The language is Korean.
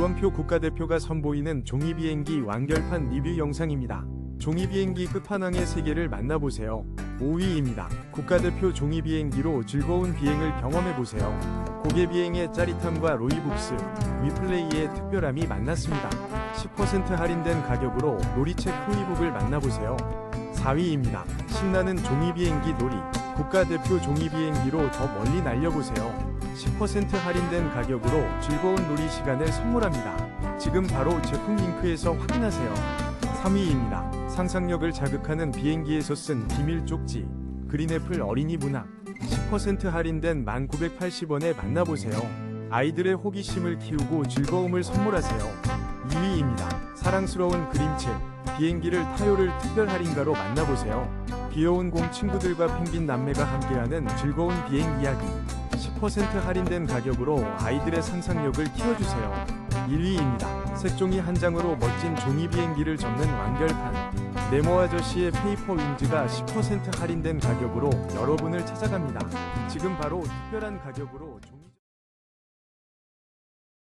이원표 국가대표가 선보이는 종이비행기 완결판 리뷰 영상입니다. 종이비행기 끝판왕의 세계를 만나보세요. 5위입니다. 국가대표 종이비행기로 즐거운 비행을 경험해보세요. 고개비행의 짜릿함과 로이북스, 위플레이의 특별함이 만났습니다. 10% 할인된 가격으로 놀이책 후이북을 만나보세요. 4위입니다. 신나는 종이비행기 놀이, 국가대표 종이비행기로 더 멀리 날려보세요. 10% 할인된 가격으로 즐거운 놀이 시간을 선물합니다. 지금 바로 제품 링크에서 확인하세요. 3위입니다. 상상력을 자극하는 비행기에서 쓴 비밀 쪽지, 그린애플 어린이 문학, 10% 할인된 1980원에 만나보세요. 아이들의 호기심을 키우고 즐거움을 선물하세요. 2위입니다. 사랑스러운 그림책, 비행기를 타요를 특별 할인가로 만나보세요. 귀여운 곰 친구들과 펭귄 남매가 함께하는 즐거운 비행 이야기. 10% 할인된 가격으로 아이들의 상상력을 키워주세요. 1위입니다. 색종이 한 장으로 멋진 종이 비행기를 접는 완결판. 네모 아저씨의 페이퍼 윙즈가 10% 할인된 가격으로 여러분을 찾아갑니다. 지금 바로 특별한 가격으로 종...